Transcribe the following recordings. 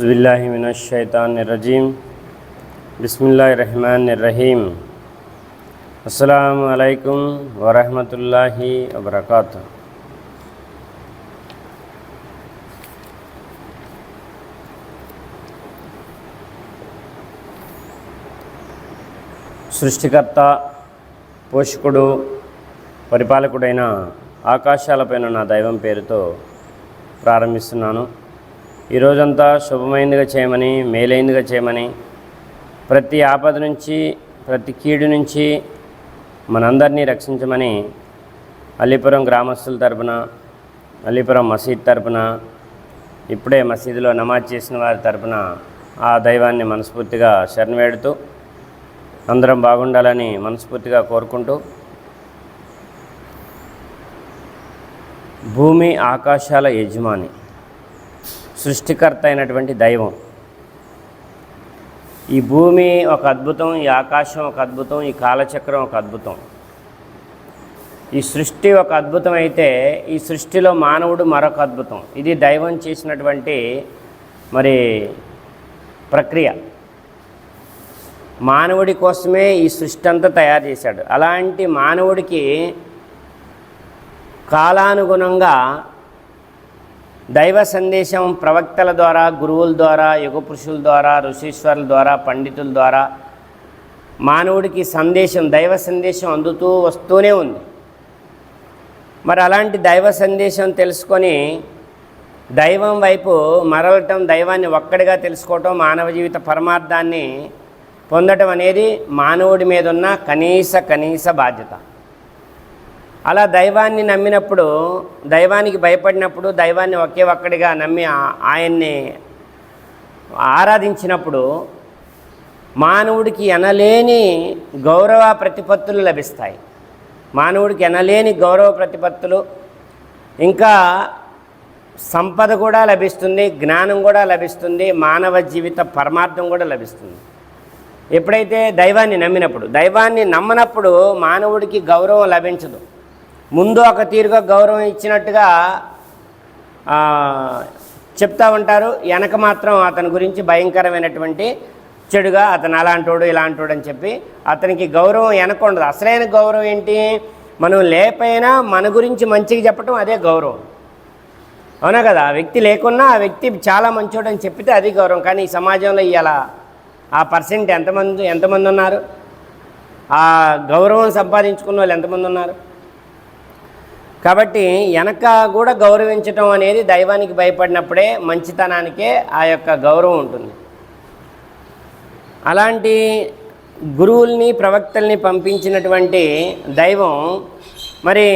బిల్లాహి మినషైతాన్ రజీం బిస్మిల్లా రహమాన్ రహీం అస్సలం అయికం వరహమతుల్లాహి వబర్కాతు సృష్టికర్త పోషకుడు పరిపాలకుడైన ఆకాశాలపైన నా దైవం పేరుతో ప్రారంభిస్తున్నాను. ఈ రోజంతా శుభమైనదిగా చేయమని మేలైనదిగా చేయమని ప్రతి ఆపద నుంచి ప్రతి కీడు నుంచి మనందరినీ రక్షించమని అల్లిపురం గ్రామస్తుల తరపున అల్లిపురం మసీద్ తరపున ఇప్పుడే మసీదులో నమాజ్ చేసిన వారి తరపున ఆ దైవాన్ని మనస్ఫూర్తిగా శరణవేడుతూ అందరం బాగుండాలని మనస్ఫూర్తిగా కోరుకుంటూ భూమి ఆకాశాల యజమాని. సృష్టికర్త అయినటువంటి దైవం. ఈ భూమి ఒక అద్భుతం ఈ ఆకాశం ఒక అద్భుతం ఈ కాలచక్రం ఒక అద్భుతం. ఈ సృష్టి ఒక అద్భుతం అయితే ఈ సృష్టిలో మానవుడు మరొక అద్భుతం. ఇది దైవం చేసినటువంటి మరి ప్రక్రియ. మానవుడి కోసమే ఈ సృష్టి అంతా తయారు చేశాడు. అలాంటి మానవుడికి కాలానుగుణంగా దైవ సందేశం ప్రవక్తల ద్వారా గురువుల ద్వారా యుగ పురుషుల ద్వారా ఋషీశ్వరుల ద్వారా పండితుల ద్వారా మానవుడికి సందేశం దైవ సందేశం అందుతూ వస్తూనే ఉంది. మరి అలాంటి దైవ సందేశం తెలుసుకొని దైవం వైపు మరలటం దైవాన్ని ఒక్కడిగా తెలుసుకోవటం మానవ జీవిత పరమార్థాన్ని పొందటం అనేది మానవుడి మీద ఉన్న కనీస కనీస బాధ్యత. అలా దైవాన్ని నమ్మినప్పుడు దైవానికి భయపడినప్పుడు దైవాన్ని ఒకే ఒక్కడిగా నమ్మి ఆయన్ని ఆరాధించినప్పుడు మానవుడికి ఎనలేని గౌరవ ప్రతిపత్తులు లభిస్తాయి. మానవుడికి ఎనలేని గౌరవ ప్రతిపత్తులు ఇంకా సంపద కూడా లభిస్తుంది జ్ఞానం కూడా లభిస్తుంది మానవ జీవిత పరమార్థం కూడా లభిస్తుంది. ఎప్పుడైతే దైవాన్ని నమ్మినప్పుడు దైవాన్ని నమ్మనప్పుడు మానవుడికి గౌరవం లభించదు. ముందు ఒక తీరుగా గౌరవం ఇచ్చినట్టుగా చెప్తూ చెప్తా ఉంటారు. వెనక మాత్రం అతని గురించి భయంకరమైనటువంటి చెడుగా అతను అలాంటోడు ఇలాంటోడు అని చెప్పి అతనికి గౌరవం వెనక ఉండదు. అసలైన గౌరవం ఏంటి? మనం లేపైనా మన గురించి మంచిగా చెప్పటం అదే గౌరవం. అవునా కదా? ఆ వ్యక్తి లేకున్నా ఆ వ్యక్తి చాలా మంచోడు అని చెప్పితే అది గౌరవం. కానీ ఈ సమాజంలో ఇలా ఆ పర్సెంట్ ఎంతమంది ఎంతమంది ఉన్నారు? ఆ గౌరవం సంపాదించుకున్న వాళ్ళు ఎంతమంది ఉన్నారు? కాబట్టి వెనక కూడా గౌరవించటం అనేది దైవానికి భయపడినప్పుడే మంచితనానికే ఆ యొక్క గౌరవం ఉంటుంది. అలాంటి గురువుల్ని ప్రవక్తల్ని పంపించినటువంటి దైవం మరి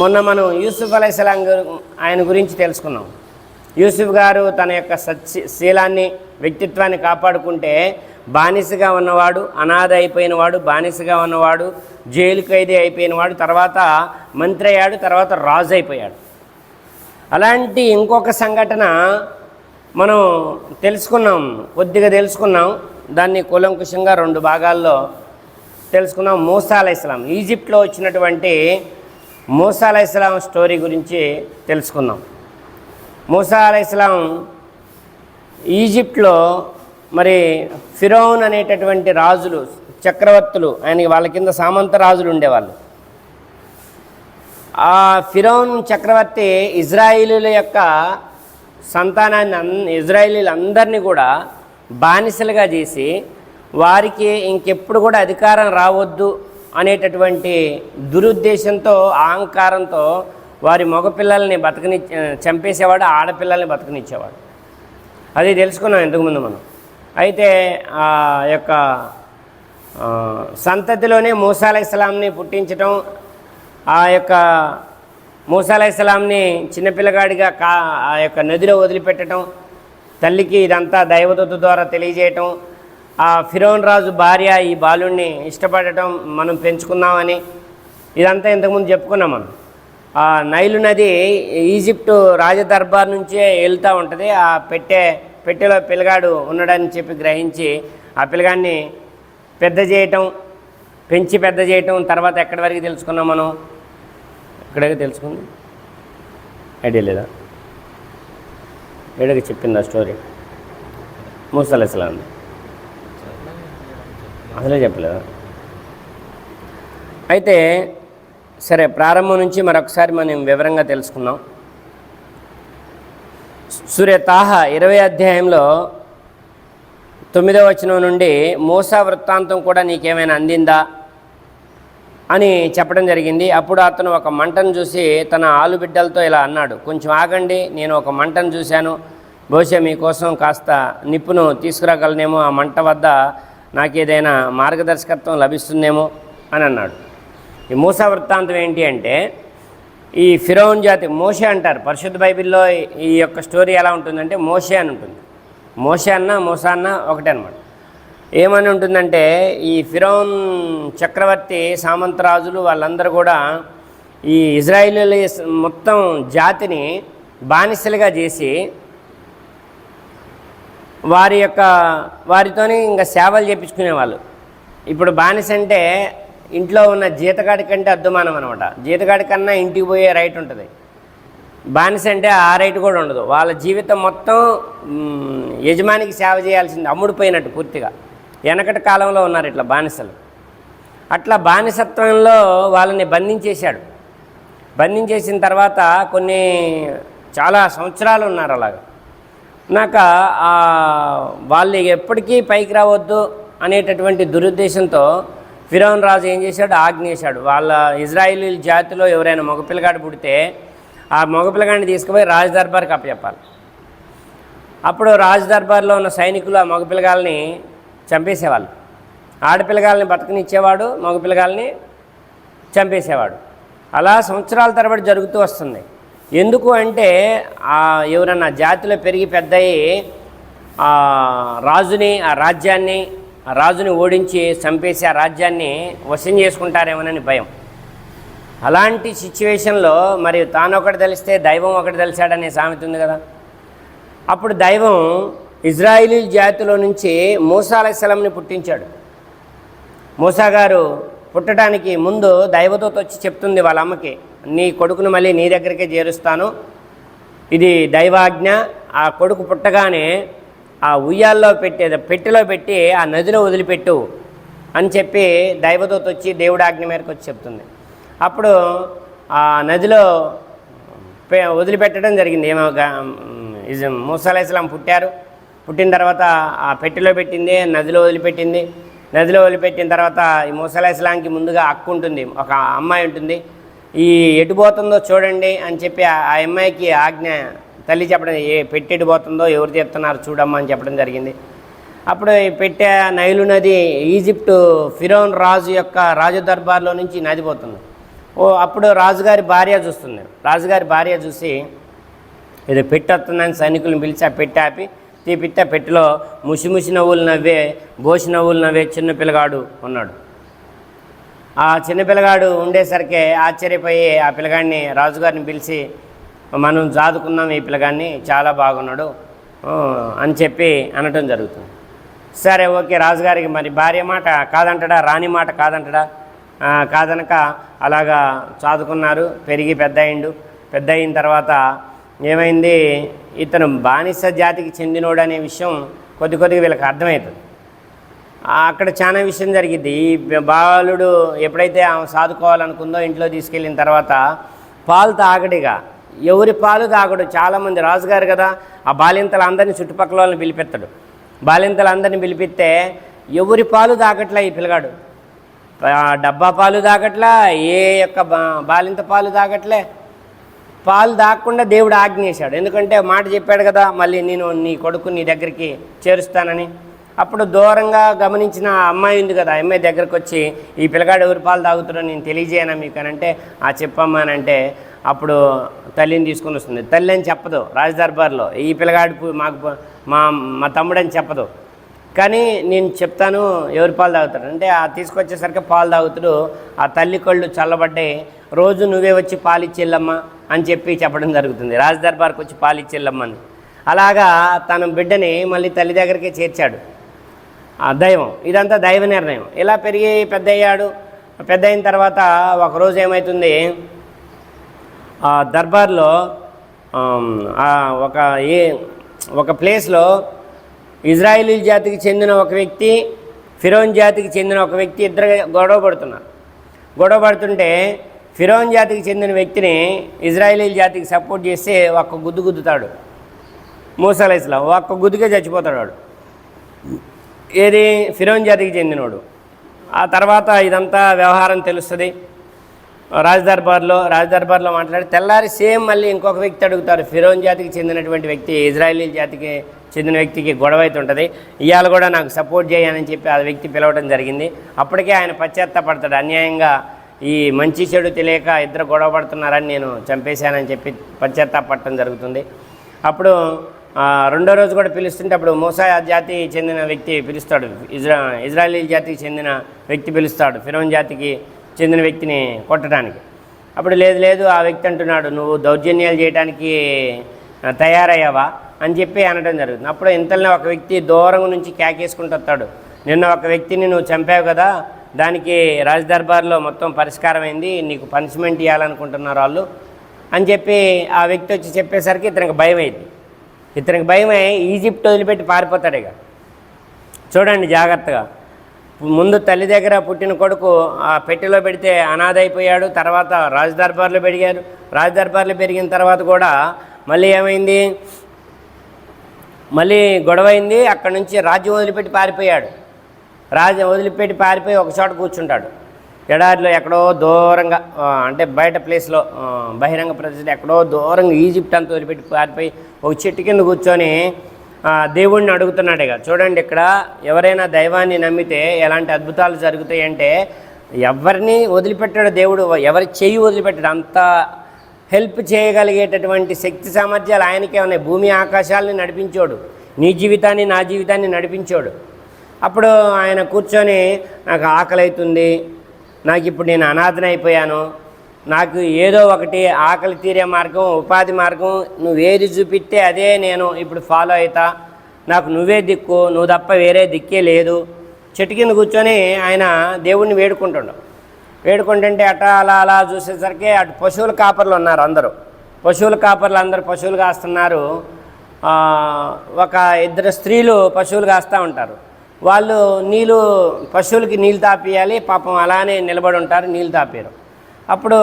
మొన్న మనం యూసుఫ్ అలైస్లాం గారు ఆయన గురించి తెలుసుకున్నాం. యూసుఫ్ గారు తన యొక్క సత్శీలాన్ని వ్యక్తిత్వాన్ని కాపాడుకుంటే బానిసగా ఉన్నవాడు అనాథ అయిపోయినవాడు బానిసగా ఉన్నవాడు జైలు ఖైదీ అయిపోయినవాడు తర్వాత మంత్రి అయ్యాడు తర్వాత రాజు అయిపోయాడు అలాంటి ఇంకొక సంఘటన మనం తెలుసుకున్నాం కొద్దిగా తెలుసుకున్నాం. దాన్ని కూలంకుషంగా రెండు భాగాల్లో తెలుసుకున్నాం. మూసా అలైస్లాం ఈజిప్ట్లో వచ్చినటువంటి మూసా అలైస్లాం స్టోరీ గురించి తెలుసుకుందాం మూసా అలైస్లాం ఈజిప్ట్లో మరి ఫిరోన్ అనేటటువంటి రాజులు చక్రవర్తులు ఆయన వాళ్ళ కింద సామంత రాజులు ఉండేవాళ్ళు. ఆ ఫిరోన్ చక్రవర్తి ఇజ్రాయిలీల యొక్క సంతానాన్ని అన్ ఇజ్రాయిలీలందరినీ కూడా బానిసలుగా చేసి వారికి ఇంకెప్పుడు కూడా అధికారం రావద్దు అనేటటువంటి దురుద్దేశంతో అహంకారంతో వారి మగపిల్లల్ని బతకని చంపేసేవాడు ఆడపిల్లల్ని బతకనిచ్చేవాడు. అది తెలుసుకున్నాం ఇంతకుముందు మనం. అయితే ఆ యొక్క సంతతిలోనే మూసాల ఇస్లాంని పుట్టించటం ఆ యొక్క మూసాల ఇస్లాంని చిన్నపిల్లగాడిగా కా ఆ యొక్క నదిలో వదిలిపెట్టడం తల్లికి ఇదంతా దైవదూత ద్వారా తెలియజేయటం ఆ ఫిరోన్ రాజు భార్య ఈ బాలుణ్ణి ఇష్టపడటం మనం పెంచుకుందామని ఇదంతా ఇంతకుముందు చెప్పుకున్నాం మనం. ఆ నైలు నది ఈజిప్టు రాజదర్బార్ నుంచే వెళ్తూ ఉంటుంది. ఆ పెట్టే పెట్టెలో పిల్లగాడు ఉన్నాడని చెప్పి గ్రహించి ఆ పిల్లగాడిని పెద్ద చేయటం పెంచి పెద్ద చేయటం తర్వాత ఎక్కడి వరకు తెలుసుకున్నాం మనం? ఇక్కడే తెలుసుకుంది. ఐడియా లేదా? ఏడకి చెప్పింది ఆ స్టోరీ. అసలు అంది. అసలే చెప్పలేదా? అయితే సరే ప్రారంభం నుంచి మరొకసారి మనం వివరంగా తెలుసుకుందాం. సూర్య తాహ ఇరవై అధ్యాయంలో తొమ్మిదవ వచనం నుండి మూసా వృత్తాంతం కూడా నీకేమైనా అందిందా అని చెప్పడం జరిగింది. అప్పుడు అతను ఒక మంటను చూసి తన ఆలుబిడ్డలతో ఇలా అన్నాడు కొంచెం ఆగండి నేను ఒక మంటను చూశాను. బహుశా మీకోసం కాస్త నిప్పును తీసుకురాగలనేమో ఆ మంట వద్ద నాకు ఏదైనా మార్గదర్శకత్వం లభిస్తుందేమో అని అన్నాడు. ఈ మూసా వృత్తాంతం ఏంటి అంటే ఈ ఫిరోన్ జాతి మోషే అంటారు. పరిశుద్ధ బైబిల్లో ఈ యొక్క స్టోరీ ఎలా ఉంటుందంటే మోషే అని ఉంటుంది. మోషే అన్న మోసా అన్న ఒకటే అనమాట ఏమని ఉంటుందంటే ఈ ఫిరోన్ చక్రవర్తి సామంతరాజులు వాళ్ళందరూ కూడా ఈ ఇజ్రాయిల్ మొత్తం జాతిని బానిసలుగా చేసి వారి యొక్క వారితోని ఇంకా సేవలు చేపించుకునేవాళ్ళు. ఇప్పుడు బానిస అంటే ఇంట్లో ఉన్న జీతగాడి కంటే అద్దుమానం అనమాట జీతగాడి కన్నా ఇంటికి పోయే రైట్ ఉంటుంది. బానిస అంటే ఆ రైట్ కూడా ఉండదు. వాళ్ళ జీవితం మొత్తం యజమానికి సేవ చేయాల్సింది అమ్ముడిపోయినట్టు పూర్తిగా. వెనకటి కాలంలో ఉన్నారు ఇట్లా బానిసలు. అట్లా బానిసత్వంలో వాళ్ళని బంధించేశాడు. బంధించేసిన తర్వాత కొన్ని చాలా సంవత్సరాలు ఉన్నారు అలాగా. నాక వాళ్ళు ఎప్పటికీ పైకి రావద్దు అనేటటువంటి దురుద్దేశంతో ఫిరోన్ రాజు ఏం చేశాడు? ఆజ్ఞేశాడు వాళ్ళ ఇజ్రాయిలీ జాతిలో ఎవరైనా మగపిల్లగాడు పుడితే ఆ మగపిల్లగాడిని తీసుకుపోయి రాజు దర్బార్కి అప్పచెప్పాలి. అప్పుడు రాజు దర్బార్లో ఉన్న సైనికులు ఆ మగపిల్లగాల్ని చంపేసేవాళ్ళు. ఆడపిల్లగాల్ని బతకనిచ్చేవాడు మగపిల్లగాల్ని చంపేసేవాడు. అలా సంవత్సరాల తరబడి జరుగుతూ వస్తుంది. ఎందుకు అంటే ఆ ఎవరన్నా జాతిలో పెరిగి పెద్దయి ఆ రాజుని ఆ రాజ్యాన్ని ఆ రాజుని ఓడించి చంపేసి ఆ రాజ్యాన్ని వశం చేసుకుంటారేమోనని భయం. అలాంటి సిచ్యువేషన్లో మరి తాను ఒకటి తెలిస్తే దైవం ఒకటి తెలిసాడనే సామెత ఉంది కదా. అప్పుడు దైవం ఇజ్రాయిలీ జాతిలో నుంచి మూసాలశలంని పుట్టించాడు. మూసా గారు పుట్టడానికి ముందు దైవదూత వచ్చి చెప్తుంది వాళ్ళ అమ్మకి నీ కొడుకును మళ్ళీ నీ దగ్గరికే చేరుస్తాను. ఇది దైవాజ్ఞ. ఆ కొడుకు పుట్టగానే ఆ ఉయ్యాల్లో పెట్టే పెట్టెలో పెట్టి ఆ నదిలో వదిలిపెట్టు అని చెప్పి దైవదూత వచ్చి దేవుడు ఆజ్ఞ మేరకు వచ్చి చెప్తుంది. అప్పుడు ఆ నదిలో వదిలిపెట్టడం జరిగింది. ఏమో మూసాల పుట్టారు. పుట్టిన తర్వాత ఆ పెట్టెలో పెట్టింది నదిలో వదిలిపెట్టింది. నదిలో వదిలిపెట్టిన తర్వాత ఈ మూసాల ఇస్లాంకి ముందుగా అక్కు ఉంటుంది. ఒక అమ్మాయి ఉంటుంది. ఈ ఎటు పోతుందో చూడండి అని చెప్పి ఆ అమ్మాయికి ఆజ్ఞ తల్లి చెప్పడం ఏ పెట్టెడు పోతుందో ఎవరు చెప్తున్నారు చూడమ్మా అని చెప్పడం జరిగింది. అప్పుడు పెట్టే నైలు నది ఈజిప్టు ఫిరోన్ రాజు యొక్క రాజు దర్బార్లో నుంచి నది పోతుంది. ఓ అప్పుడు రాజుగారి భార్య చూస్తుంది. రాజుగారి భార్య చూసి ఏదో పెట్టొస్తుందని సైనికులను పిలిచి ఆ పెట్టి ఆపి తీపిస్తే పెట్టెలో ముసి ముసి నవ్వులు నవ్వే బోసి నవ్వులు నవ్వే చిన్న పిల్లగాడు ఉన్నాడు. ఆ చిన్న పిల్లగాడు ఉండేసరికి ఆశ్చర్యపోయి ఆ పిల్లగాడిని రాజుగారిని పిలిచి మనం జాదుకున్నాం ఈ పిల్లగాన్ని చాలా బాగున్నాడు అని చెప్పి అనటం జరుగుతుంది. సరే ఓకే రాజుగారికి మరి భార్య మాట కాదంటడా రాణి మాట కాదంటడా? కాదనక అలాగా చాదుకున్నారు పెరిగి పెద్ద అయిండు పెద్ద అయిన తర్వాత ఏమైంది? ఇతను బానిస జాతికి చెందినోడు అనే విషయం కొద్ది కొద్దిగా వీళ్ళకి అర్థమవుతుంది. అక్కడ చాలా విషయం జరిగింది. ఈ బాలుడు ఎప్పుడైతే ఆమె సాదుకోవాలనుకుందో ఇంట్లో తీసుకెళ్ళిన తర్వాత పాలు తాగడిగా ఎవరి పాలు తాగడు. చాలామంది రాజుగారు కదా ఆ బాలింతలందరినీ చుట్టుపక్కల వాళ్ళని పిలిపెత్తాడు. బాలింతలందరినీ పిలిపిస్తే ఎవరి పాలు తాగట్లే ఈ పిల్లగాడు డబ్బా పాలు తాగట్లా? ఏ యొక్క బాలింత పాలు తాగట్లే? పాలు దాక్కుండా దేవుడు ఆజ్ఞేశాడు ఎందుకంటే మాట చెప్పాడు కదా మళ్ళీ నేను నీ కొడుకు నీ దగ్గరికి చేరుస్తానని. అప్పుడు దూరంగా గమనించిన అమ్మాయి ఉంది కదా ఆ అమ్మాయి దగ్గరకు వచ్చి ఈ పిల్లగాడు ఎవరి పాలు తాగుతున్నాడో నేను తెలియజేయనా మీకు? అని అంటే ఆ చెప్పమ్మా అని అంటే అప్పుడు తల్లిని తీసుకొని వస్తుంది. తల్లి అని చెప్పదు రాజదర్బార్లో. ఈ పిల్లగాడు మాకు మా మా తమ్ముడు అని చెప్పదు. కానీ నేను చెప్తాను ఎవరి పాలు తాగుతాడు అంటే ఆ తీసుకొచ్చేసరికి పాలు తాగుతాడు ఆ తల్లి కళ్ళు చల్లబడ్డాయి రోజు నువ్వే వచ్చి పాలు ఇచ్చేళ్ళమ్మా అని చెప్పి చెప్పడం జరుగుతుంది. రాజదర్బార్కి వచ్చి పాలు ఇచ్చేళ్ళమ్మని అలాగా తన బిడ్డని మళ్ళీ తల్లి దగ్గరికి చేర్చాడు. ఆ దైవం ఇదంతా దైవ నిర్ణయం. ఇలా పెరిగి పెద్ద అయ్యాడు పెద్ద అయిన తర్వాత ఒకరోజు ఏమవుతుంది ఆ దర్బార్లో ఒక ఏ ఒక ప్లేస్లో ఇజ్రాయిలీ జాతికి చెందిన ఒక వ్యక్తి ఫిరోన్ జాతికి చెందిన ఒక వ్యక్తి ఇద్దరు గొడవ పడుతున్నారు. గొడవ పడుతుంటే ఫిరోన్ జాతికి చెందిన వ్యక్తిని ఇజ్రాయిలీ జాతికి సపోర్ట్ చేస్తే ఒక్క గుద్దు గుద్దుతాడు. మూసలైస్లో ఒక్క గుద్దుకే చచ్చిపోతాడు వాడు. ఏది? ఫిరోన్ జాతికి చెందినవాడు ఆ తర్వాత ఇదంతా వ్యవహారం తెలుస్తుంది. రాజదర్బార్లో రాజదర్బార్లో మాట్లాడి తెల్లారి సేమ్ మళ్ళీ ఇంకొక వ్యక్తి అడుగుతారు. ఫిరోన్ జాతికి చెందినటువంటి వ్యక్తి ఇజ్రాయలీ జాతికి చెందిన వ్యక్తికి గొడవ ఉంటుంది. ఇవాళ కూడా నాకు సపోర్ట్ చేయని చెప్పి ఆ వ్యక్తి పిలవడం జరిగింది. అప్పటికే ఆయన పశ్చాత్తపడతాడు. అన్యాయంగా ఈ మంచి చెడు తెలియక ఇద్దరు గొడవ పడుతున్నారని నేను చంపేశానని చెప్పి పశ్చాత్తాపడటం జరుగుతుంది. అప్పుడు రెండో రోజు కూడా పిలుస్తుంటే అప్పుడు మోసా జాతి చెందిన వ్యక్తి పిలుస్తాడు. ఇజ్రా ఇజ్రాయలీ జాతికి చెందిన వ్యక్తి పిలుస్తాడు. ఫిరోన్ జాతికి చెందిన వ్యక్తిని కొట్టడానికి. అప్పుడు లేదు లేదు ఆ వ్యక్తి అంటున్నాడు నువ్వు దౌర్జన్యాలు చేయడానికి తయారయ్యావా? అని చెప్పి అనడం జరుగుతుంది. అప్పుడు ఇంతలో ఒక వ్యక్తి దూరం నుంచి కేకేసుకుంటూ వస్తాడు. నిన్న ఒక వ్యక్తిని నువ్వు చంపావు కదా దానికి రాజదర్బార్లో మొత్తం పరిష్కారం అయింది నీకు పనిష్మెంట్ ఇవ్వాలనుకుంటున్నారు వాళ్ళు. అని చెప్పి ఆ వ్యక్తి వచ్చి చెప్పేసరికి ఇతనికి భయం అయింది. ఇతనికి భయమై ఈజిప్ట్ వదిలిపెట్టి పారిపోతాడు ఇక. చూడండి జాగ్రత్తగా. ముందు తల్లి దగ్గర పుట్టిన కొడుకు ఆ పెట్టెలో పెడితే అనాథ అయిపోయాడు తర్వాత రాజదర్బార్లో పెరిగారు. రాజదర్బార్లో పెరిగిన తర్వాత కూడా మళ్ళీ ఏమైంది? మళ్ళీ గొడవ అయింది అక్కడి నుంచి రాజ్యం వదిలిపెట్టి పారిపోయాడు. రాజ్యం వదిలిపెట్టి పారిపోయి ఒక చోట కూర్చుంటాడు. ఎడారిలో ఎక్కడో దూరంగా అంటే బయట ప్లేస్లో బహిరంగ ప్రదేశంలో ఎక్కడో దూరంగా ఈజిప్ట్ అంతా వదిలిపెట్టి పారిపోయి ఒక చెట్టు కింద కూర్చొని దేవుణ్ణి అడుగుతున్నాడు ఇక చూడండి ఇక్కడ ఎవరైనా దైవాన్ని నమ్మితే ఎలాంటి అద్భుతాలు జరుగుతాయి అంటే ఎవరిని వదిలిపెట్టాడు దేవుడు ఎవరి చెయ్యి వదిలిపెట్టాడు అంత హెల్ప్ చేయగలిగేటటువంటి శక్తి సామర్థ్యాలు ఆయనకే ఉన్నాయి. భూమి ఆకాశాలని నడిపించోడు నీ జీవితాన్ని నా జీవితాన్ని నడిపించోడు. అప్పుడు ఆయన కూర్చొని నాకు ఆకలి అవుతుంది నాకు ఇప్పుడు నేను అనాథనైపోయాను నాకు ఏదో ఒకటి ఆకలి తీరే మార్గం ఉపాధి మార్గం నువ్వు ఏది చూపిస్తే అదే నేను ఇప్పుడు ఫాలో అవుతా నాకు నువ్వే దిక్కు నువ్వు తప్ప వేరే దిక్కే లేదు. చెట్టు కింద కూర్చొని ఆయన దేవుణ్ణి వేడుకుంటుండు. వేడుకుంటుంటే అట అలా అలా చూసేసరికి అటు పశువుల కాపర్లు ఉన్నారు అందరూ. పశువుల కాపర్లు అందరూ పశువులు కాస్తున్నారు. ఒక ఇద్దరు స్త్రీలు పశువులు కాస్తూ ఉంటారు. వాళ్ళు నీళ్ళు పశువులకి నీళ్ళు తాపియాలి పాపం అలానే నిలబడి ఉంటారు నీళ్ళు తాపారు. అప్పుడు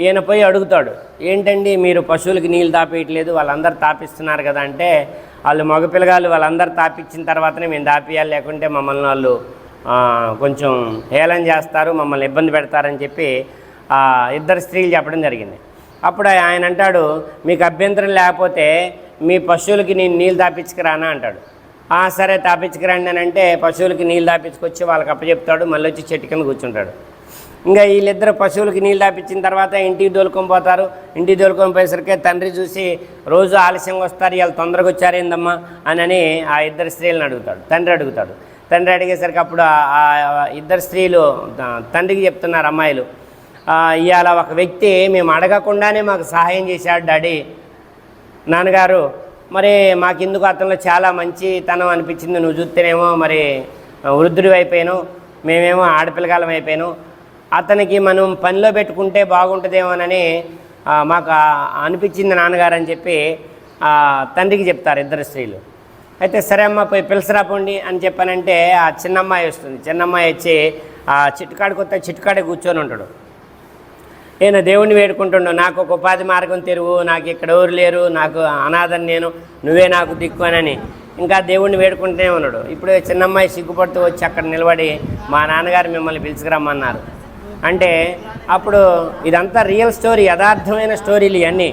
ఈయన పోయి అడుగుతాడు ఏంటండి మీరు పశువులకి నీళ్ళు తాపేయట్లేదు వాళ్ళందరూ తాపిస్తున్నారు కదా అంటే వాళ్ళు మగపిల్లగాళ్ళు వాళ్ళందరూ తాపించిన తర్వాతనే మేము తాపియాలి లేకుంటే మమ్మల్ని వాళ్ళు కొంచెం హేళన చేస్తారు మమ్మల్ని ఇబ్బంది పెడతారని చెప్పి ఇద్దరు స్త్రీలు చెప్పడం జరిగింది. అప్పుడు ఆయన అంటాడు మీకు అభ్యంతరం లేకపోతే మీ పశువులకి నేను నీళ్ళు తాపించుకురానా అంటాడు. "ఆ, సరే తాపించుకురండి అని అంటే పశువులకి నీళ్ళు తాపించుకొచ్చి వాళ్ళకి అప్పచెప్తాడు మళ్ళీ వచ్చి చెట్టు కింద కూర్చుంటాడు. ఇంకా వీళ్ళిద్దరు పశువులకి నీళ్ళు తాపించిన తర్వాత ఇంటికి దోలుకొని పోతారు. ఇంటికి దోలుకొని పోయేసరికి తండ్రి చూసి రోజు ఆలస్యంగా వస్తారు వీళ్ళు తొందరగా వచ్చారేందమ్మా అని ఆ ఇద్దరు స్త్రీలను అడుగుతాడు. తండ్రి అడుగుతాడు. తండ్రి అడిగేసరికి అప్పుడు ఆ ఇద్దరు స్త్రీలు తండ్రికి చెప్తున్నారు అమ్మాయిలు ఇవాళ ఒక వ్యక్తి మేము అడగకుండానే మాకు సహాయం చేశాడు డాడీ. నాన్నగారు మరి మాకెందుకు అతనిలో చాలా మంచితనం అనిపించింది నువ్వు చూస్తేనేమో మరి వృద్ధుడి అయిపోయాను మేమేమో ఆడపిల్లగాలం అయిపోయాను. అతనికి మనం పనిలో పెట్టుకుంటే బాగుంటుందేమోనని మాకు అనిపించింది నాన్నగారు అని చెప్పి తండ్రికి చెప్తారు ఇద్దరు స్త్రీలు. అయితే సరే అమ్మ పోయి పిలిచిరా పోండి అని చెప్పానంటే ఆ చిన్నమ్మాయి వస్తుంది. చిన్నమ్మాయి వచ్చి ఆ చిట్టుకాడికి వస్తే చిట్టుకాడే కూర్చొని ఉంటాడు. నేను దేవుణ్ణి వేడుకుంటుండు నాకు ఒక ఉపాధి మార్గం తెరువు నాకు ఇక్కడ ఎవరు లేరు నాకు అనాథని నేను నువ్వే నాకు దిక్కు అని ఇంకా దేవుణ్ణి వేడుకుంటూనే ఉన్నాడు. ఇప్పుడు చిన్నమ్మాయి సిగ్గుపడుతూ వచ్చి అక్కడ నిలబడి మా నాన్నగారు మిమ్మల్ని పిలుచుకురమ్మన్నారు. అంటే అప్పుడు ఇదంతా రియల్ స్టోరీ యథార్థమైన స్టోరీలు ఇవన్నీ.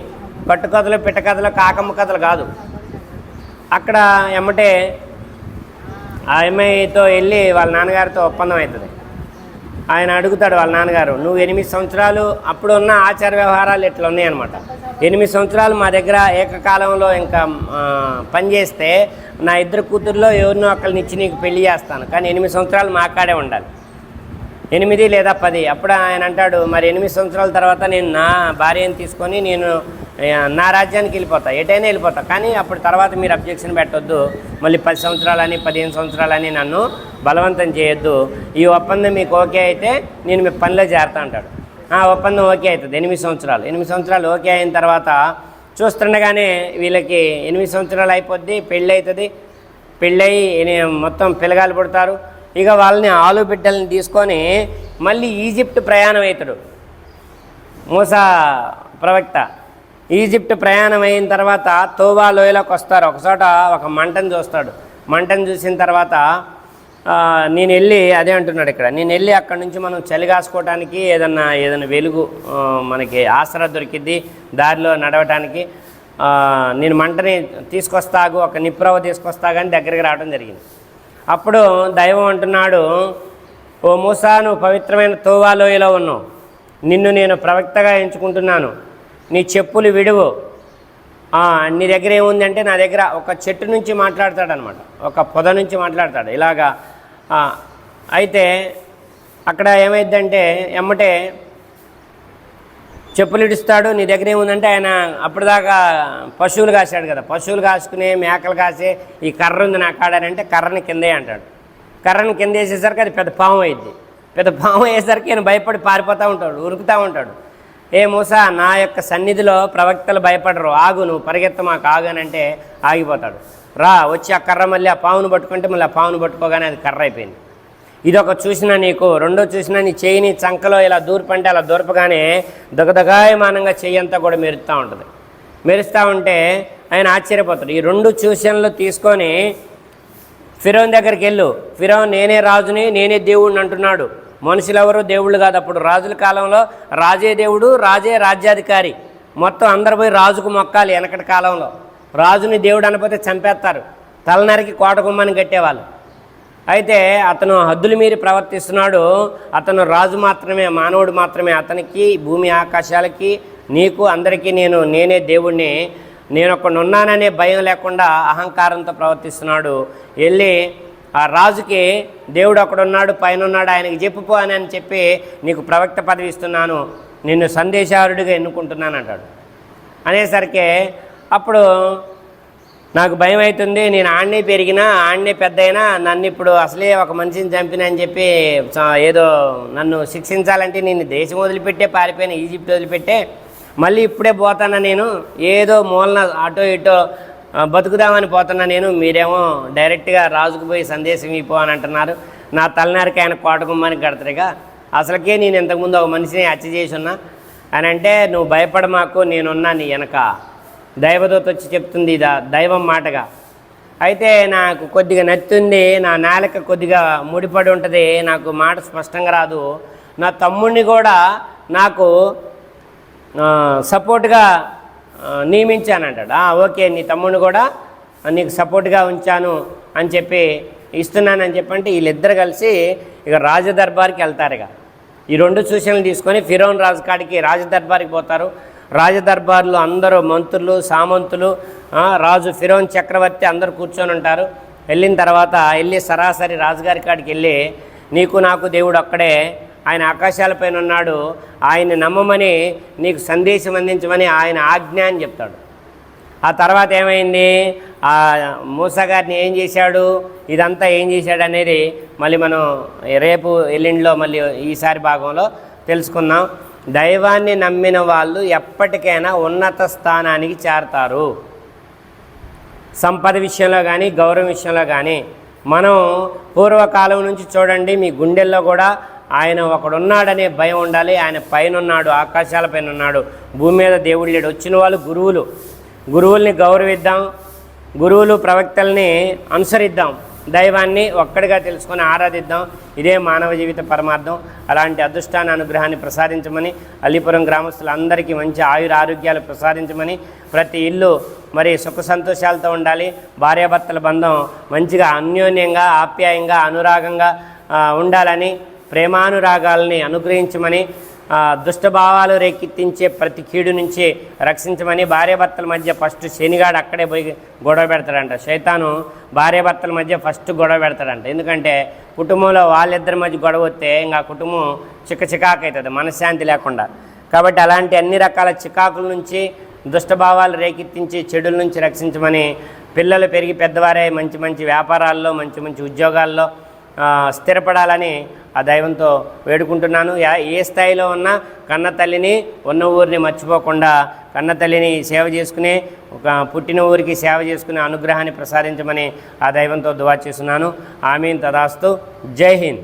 పట్టుకథలు పిట్టకథలు కాకమ్మ కథలు కాదు. అక్కడ ఎమ్మటే ఆ అమ్మాయితో వెళ్ళి వాళ్ళ నాన్నగారితో ఒప్పందం అవుతుంది. ఆయన అడుగుతాడు వాళ్ళ నాన్నగారు నువ్వు ఎనిమిది సంవత్సరాలు అప్పుడు ఉన్న ఆచార వ్యవహారాలు ఇట్లా ఉన్నాయన్నమాట. ఎనిమిది సంవత్సరాలు మా దగ్గర ఏకకాలంలో ఇంకా పనిచేస్తే నా ఇద్దరు కూతుర్లో ఎవరినో ఒకరిని ఇచ్చి నీకు పెళ్ళి చేస్తాను. కానీ ఎనిమిది సంవత్సరాలు మా కాడే ఉండాలి. ఎనిమిది లేదా పది. అప్పుడు ఆయన అంటాడు మరి ఎనిమిది సంవత్సరాల తర్వాత నేను నా భార్యను తీసుకొని నేను నా రాజ్యానికి వెళ్ళిపోతా. ఎటైనా వెళ్ళిపోతా. కానీ అప్పుడు తర్వాత మీరు అబ్జెక్షన్ పెట్టొద్దు. మళ్ళీ పది సంవత్సరాలని పదిహేను సంవత్సరాలని నన్ను బలవంతం చేయొద్దు. ఈ ఒప్పందం మీకు ఓకే అయితే నేను మీ పనిలో చేరతా అంటాడు. ఆ ఒప్పందం ఓకే అవుతుంది. ఎనిమిది సంవత్సరాలు. ఎనిమిది సంవత్సరాలు ఓకే అయిన తర్వాత చూస్తుండగానే వీళ్ళకి ఎనిమిది సంవత్సరాలు అయిపోద్ది పెళ్ళి అవుతుంది. పెళ్ళయి మొత్తం పిల్లగాలు పుడతారు. ఇక వాళ్ళని ఆలు బిడ్డల్ని తీసుకొని మళ్ళీ ఈజిప్ట్ ప్రయాణం అవుతాడు మూసా ప్రవక్త. ఈజిప్ట్ ప్రయాణం అయిన తర్వాత తోబా లోయలోకి వస్తారు. ఒకచోట ఒక మంటను చూస్తాడు. మంటను చూసిన తర్వాత నేను వెళ్ళి అదే అంటున్నాడు ఇక్కడ. నేను వెళ్ళి అక్కడ నుంచి మనం చలిగాసుకోవడానికి ఏదన్నా ఏదైనా వెలుగు మనకి ఆసరా దొరికిద్ది దారిలో నడవటానికి నేను మంటని తీసుకొస్తాగు ఒక నిప్రవ తీసుకొస్తాగని దగ్గరికి రావడం జరిగింది. అప్పుడు దైవం అంటున్నాడు ఓ మూసా నువ్వు పవిత్రమైన తోవాలోయలో ఉన్నావు. నిన్ను నేను ప్రవక్తగా ఎంచుకుంటున్నాను. నీ చెప్పులు విడువు. నీ దగ్గర ఏముందంటే నా దగ్గర ఒక చెట్టు నుంచి మాట్లాడతాడనమాట. ఒక పొద నుంచి మాట్లాడతాడు. ఇలాగా అయితే అక్కడ ఏమైందంటే ఎమ్మటే చెప్పులు ఇడుస్తాడు నీ దగ్గర ఏముందంటే ఆయన అప్పటిదాకా పశువులు కాసాడు కదా. పశువులు కాసుకునే మేకలు కాసే ఈ కర్ర ఉంది నా కాడనంటే కర్రని కిందే అంటాడు. కర్రని కింద వేసేసరికి అది పెద్ద పాము అయింది. పెద్ద పాము అయ్యేసరికి ఆయన భయపడి పారిపోతూ ఉంటాడు ఉరుకుతూ ఉంటాడు. ఏ మూసా నా యొక్క సన్నిధిలో ప్రవక్తలు భయపడరు. ఆగు నువ్వు పరిగెత్త మాకు ఆగు అని అంటే ఆగిపోతాడు. రా వచ్చి ఆ కర్ర మళ్ళీ ఆ పావును పట్టుకుంటే మళ్ళీ ఆ పావును పట్టుకోగానే అది కర్ర అయిపోయింది. ఇదొక చూసిన నీకు రెండో చూసిన నీ చేయిని చంకలో ఇలా దూర్పంటే అలా దూర్పగానే దగదగాయమానంగా చెయ్యి అంతా కూడా మెరుస్తూ ఉంటుంది. మెరుస్తూ ఉంటే ఆయన ఆశ్చర్యపోతాడు. ఈ రెండు సూచనలు తీసుకొని ఫిరోన్ దగ్గరికి వెళ్ళు. ఫిరోన్ నేనే రాజుని నేనే దేవుడిని అంటున్నాడు. మనుషులు ఎవరు దేవుళ్ళు కాదు. అప్పుడు రాజుల కాలంలో రాజే దేవుడు రాజే రాజ్యాధికారి. మొత్తం అందరు పోయి రాజుకు మొక్కాలి వెనకటి కాలంలో. రాజుని దేవుడు అనిపోతే చంపేస్తారు. తలనరికి కోట గుమ్మని కట్టేవాళ్ళు. అయితే అతను హద్దులు మీరి ప్రవర్తిస్తున్నాడు. అతను రాజు మాత్రమే మానవుడు మాత్రమే. అతనికి భూమి ఆకాశాలకి నీకు అందరికీ నేను నేనే దేవుణ్ణి. నేను ఒకడు ఉన్నాననే భయం లేకుండా అహంకారంతో ప్రవర్తిస్తున్నాడు. వెళ్ళి ఆ రాజుకి దేవుడు ఒకడున్నాడు పైన ఉన్నాడు ఆయనకి చెప్పుపో అని అని చెప్పి నీకు ప్రవక్త పదవి ఇస్తున్నాను. నిన్ను సందేశారుడిగా ఎన్నుకుంటున్నాను అంటాడు. అనేసరికి అప్పుడు నాకు భయం అవుతుంది నేను ఆడనే పెరిగినా ఆడనే పెద్ద అయినా నన్ను ఇప్పుడు అసలే ఒక మనిషిని చంపిన అని చెప్పి ఏదో నన్ను శిక్షించాలంటే నేను దేశం వదిలిపెట్టే పారిపోయిన ఈజిప్ట్ వదిలిపెట్టే మళ్ళీ ఇప్పుడే పోతానా నేను ఏదో మూలన అటో ఇటో బతుకుదామని పోతున్నా నేను మీరేమో డైరెక్ట్గా రాజుకు పోయి సందేశం ఇపో అని అంటున్నారు. నా తలనారికి ఆయన కోటగుమ్మానికి కడతారుగా అసలుకే నేను ఇంతకుముందు ఒక మనిషిని హత్య చేసి ఉన్నా. అని అంటే నువ్వు భయపడ మాకు నేనున్నా నీ వెనక. దైవదూత వచ్చి చెప్తుంది ఇదా దైవం మాటగా. అయితే నాకు కొద్దిగా నత్తుంది నా నాలుక కొద్దిగా ముడిపడి ఉంటుంది నాకు మాట స్పష్టంగా రాదు. నా తమ్ముడిని కూడా నాకు సపోర్ట్గా నియమించానంటాడు. ఓకే నీ తమ్ముడిని కూడా నీకు సపోర్ట్గా ఉంచాను అని చెప్పి ఇస్తున్నానని చెప్పంటే వీళ్ళిద్దరు కలిసి ఇక రాజదర్బార్కి వెళ్తారు ఇక. ఈ రెండు సూచనలు తీసుకొని ఫిరోన్ రాజు కాడికి రాజదర్బార్కి పోతారు. రాజదర్బార్లో అందరూ మంత్రులు సామంతులు రాజు ఫిరోన్ చక్రవర్తి అందరూ కూర్చొని ఉంటారు. వెళ్ళిన తర్వాత వెళ్ళి సరాసరి రాజుగారి కాడికి వెళ్ళి నీకు నాకు దేవుడు అక్కడే ఆయన ఆకాశాలపైన ఉన్నాడు ఆయన నమ్మమని నీకు సందేశం అందించమని ఆయన ఆజ్ఞ అని చెప్తాడు. ఆ తర్వాత ఏమైంది? ఆ మూసగారిని ఏం చేశాడు? ఇదంతా ఏం చేశాడు అనేది మళ్ళీ మనం రేపు ఎల్లుండిలో మళ్ళీ ఈసారి భాగంలో తెలుసుకుందాం. దైవాన్ని నమ్మిన వాళ్ళు ఎప్పటికైనా ఉన్నత స్థానానికి చేరతారు. సంపద విషయంలో కానీ గౌరవం విషయంలో కానీ మనం పూర్వకాలం నుంచి చూడండి మీ గుండెల్లో కూడా ఆయన ఒకడున్నాడనే భయం ఉండాలి. ఆయన పైన ఉన్నాడు ఆకాశాల పైన ఉన్నాడు భూమి మీద దేవుడు లేడు. వచ్చిన వాళ్ళు గురువులు. గురువుల్ని గౌరవిద్దాం. గురువులు ప్రవక్తల్ని అనుసరిద్దాం. దైవాన్ని ఒక్కడిగా తెలుసుకొని ఆరాధిద్దాం. ఇదే మానవ జీవిత పరమార్థం. అలాంటి అదృష్టాన్ని అనుగ్రహాన్ని ప్రసాదించమని అల్లిపురం గ్రామస్తులందరికీ మంచి ఆయుర ఆరోగ్యాలు ప్రసాదించమని ప్రతి ఇల్లు మరి సుఖ సంతోషాలతో ఉండాలి. భార్యాభర్తల బంధం మంచిగా అన్యోన్యంగా ఆప్యాయంగా అనురాగంగా ఉండాలని ప్రేమానురాగాల్ని అనుగ్రహించమని దుష్టభావాలు రేకెత్తించే ప్రతి కీడు నుంచి రక్షించమని భార్యాభర్తల మధ్య ఫస్ట్ శనిగాడు అక్కడే పోయి గొడవ పెడతాడంట. శైతాను భార్యాభర్తల మధ్య ఫస్ట్ గొడవ పెడతాడంట. ఎందుకంటే కుటుంబంలో వాళ్ళిద్దరి మధ్య గొడవ వస్తే ఇంకా కుటుంబం చిక్క చికాకు అవుతుంది మనశ్శాంతి లేకుండా. కాబట్టి అలాంటి అన్ని రకాల చికాకుల నుంచి దుష్టభావాలు రేకెత్తించి చెడుల నుంచి రక్షించమని పిల్లలు పెరిగి పెద్దవారే మంచి మంచి వ్యాపారాల్లో మంచి మంచి ఉద్యోగాల్లో స్థిరపడాలని ఆ దైవంతో వేడుకుంటున్నాను. ఏ స్థాయిలో ఉన్నా కన్న తల్లిని ఉన్న ఊరిని మర్చిపోకుండా కన్న తల్లిని సేవ చేసుకుని ఒక పుట్టిన ఊరికి సేవ చేసుకునే అనుగ్రహాన్ని ప్రసాదించమని ఆ దైవంతో దువా చేస్తున్నాను. ఆమీన్ తదాస్తు. జై హింద్.